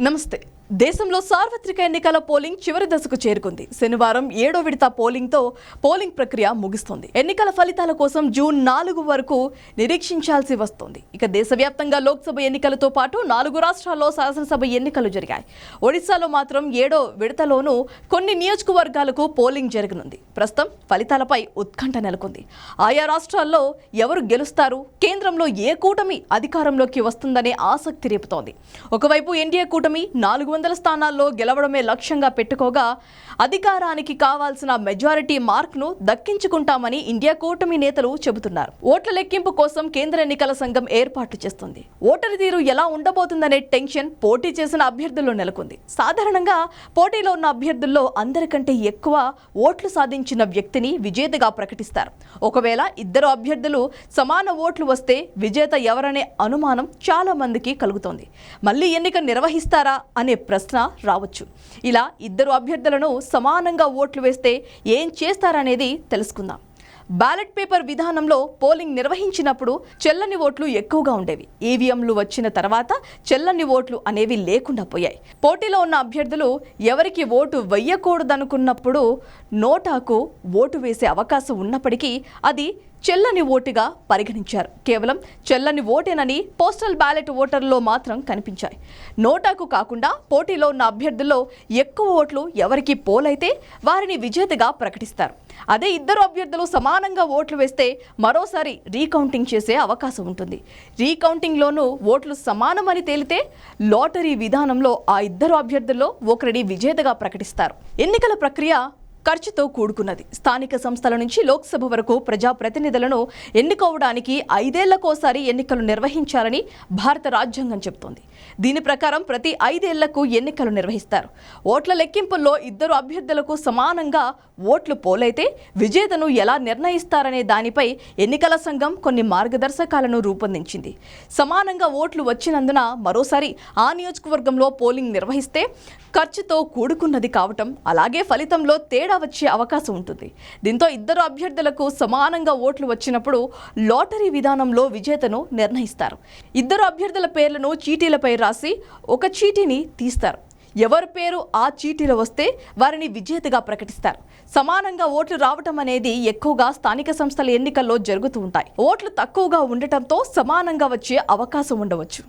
ನಮಸ್ತೆ. దేశంలో సార్వత్రిక ఎన్నికల పోలింగ్ చివరి దశకు చేరుకుంది. శనివారం ఏడో విడత పోలింగ్తో పోలింగ్ ప్రక్రియ ముగుస్తుంది. ఎన్నికల ఫలితాల కోసం జూన్ నాలుగు వరకు నిరీక్షించాల్సి వస్తుంది. ఇక దేశవ్యాప్తంగా లోక్సభ ఎన్నికలతో పాటు నాలుగు రాష్ట్రాల్లో శాసనసభ ఎన్నికలు జరిగాయి. ఒడిశాలో మాత్రం ఏడో విడతలోనూ కొన్ని నియోజకవర్గాలకు పోలింగ్ జరగనుంది. ప్రస్తుతం ఫలితాలపై ఉత్కంఠ నెలకొంది. ఆయా రాష్ట్రాల్లో ఎవరు గెలుస్తారు? కేంద్రంలో ఏ కూటమి అధికారంలోకి వస్తుందనే ఆసక్తి రేపుతోంది. ఒకవైపు ఎన్డీఏ కూటమి నాలుగు వందల స్థానాల్లో గెలవడమే లక్ష్యంగా పెట్టుకోగా అధికారానికి కావాల్సిన మెజారిటీ మార్క్ను దక్కించుకుంటామని ఇండియా కూటమి నేతలు చెబుతున్నారు. ఓట్ల లెక్కింపు కోసం కేంద్ర ఎన్నికల సంఘం ఏర్పాట్లు చేస్తుంది. ఓటరి తీరు ఎలా ఉండబోతుందనే టెన్షన్ పోటీ చేసిన అభ్యర్థుల్లో నెలకొంది. సాధారణంగా పోటీలో ఉన్న అభ్యర్థుల్లో అందరికంటే ఎక్కువ ఓట్లు సాధించిన వ్యక్తిని విజేతగా ప్రకటిస్తారు. ఒకవేళ ఇద్దరు అభ్యర్థులు సమాన ఓట్లు వస్తే విజేత ఎవరనే అనుమానం చాలా మందికి కలుగుతోంది. మళ్ళీ ఎన్నిక నిర్వహిస్తారా అనే ప్రశ్న రావచ్చు. ఇలా ఇద్దరు అభ్యర్థులను సమానంగా ఓట్లు వేస్తే ఏం చేస్తారనేది తెలుసుకుందాం. బ్యాలెట్ పేపర్ విధానంలో పోలింగ్ నిర్వహించినప్పుడు చెల్లని ఓట్లు ఎక్కువగా ఉండేవి. ఈవీఎంలు వచ్చిన తర్వాత చెల్లని ఓట్లు అనేవి లేకుండా పోయాయి. పోటీలో ఉన్న అభ్యర్థులు ఎవరికి ఓటు వెయ్యకూడదనుకున్నప్పుడు నోటాకు ఓటు వేసే అవకాశం ఉన్నప్పటికీ అది చెల్లని ఓటుగా పరిగణించారు. కేవలం చెల్లని ఓటేనని పోస్టల్ బ్యాలెట్ ఓటర్లో మాత్రం కనిపించాయి. నోటాకు కాకుండా పోటీలో ఉన్న అభ్యర్థుల్లో ఎక్కువ ఓట్లు ఎవరికి పోలైతే వారిని విజేతగా ప్రకటిస్తారు. అదే ఇద్దరు అభ్యర్థులు సమానంగా ఓట్లు వేస్తే మరోసారి రీకౌంటింగ్ చేసే అవకాశం ఉంటుంది. రీకౌంటింగ్లోనూ ఓట్లు సమానమని తేలితే లాటరీ విధానంలో ఆ ఇద్దరు అభ్యర్థుల్లో ఒకరిని విజేతగా ప్రకటిస్తారు. ఎన్నికల ప్రక్రియ ఖర్చుతో కూడుకున్నది. స్థానిక సంస్థల నుంచి లోక్సభ వరకు ప్రజాప్రతినిధులను ఎన్నుకోవడానికి ఐదేళ్ళకోసారి ఎన్నికలు నిర్వహించాలని భారత రాజ్యాంగం చెబుతోంది. దీని ప్రకారం ప్రతి ఐదేళ్ళకు ఎన్నికలు నిర్వహిస్తారు. ఓట్ల లెక్కింపుల్లో ఇద్దరు అభ్యర్థులకు సమానంగా ఓట్లు పోలైతే విజేతను ఎలా నిర్ణయిస్తారనే దానిపై ఎన్నికల సంఘం కొన్ని మార్గదర్శకాలను రూపొందించింది. సమానంగా ఓట్లు వచ్చినందున మరోసారి ఆ నియోజకవర్గంలో పోలింగ్ నిర్వహిస్తే ఖర్చుతో కూడుకున్నది కావటం అలాగే ఫలితంలో తేడా వచ్చే అవకాశం ఉంటుంది. దీంతో ఇద్దరు అభ్యర్థులకు సమానంగా ఓట్లు వచ్చినప్పుడు లాటరీ విధానంలో విజేతను నిర్ణయిస్తారు. ఇద్దరు అభ్యర్థుల పేర్లను చీటీలపై రాసి ఒక చీటీని తీస్తారు. ఎవరి పేరు ఆ చీటీలో వస్తే వారిని విజేతగా ప్రకటిస్తారు. సమానంగా ఓట్లు రావటం అనేది ఎక్కువగా స్థానిక సంస్థల ఎన్నికల్లో జరుగుతూ ఉంటాయి. ఓట్లు తక్కువగా ఉండటంతో సమానంగా వచ్చే అవకాశం ఉండవచ్చు.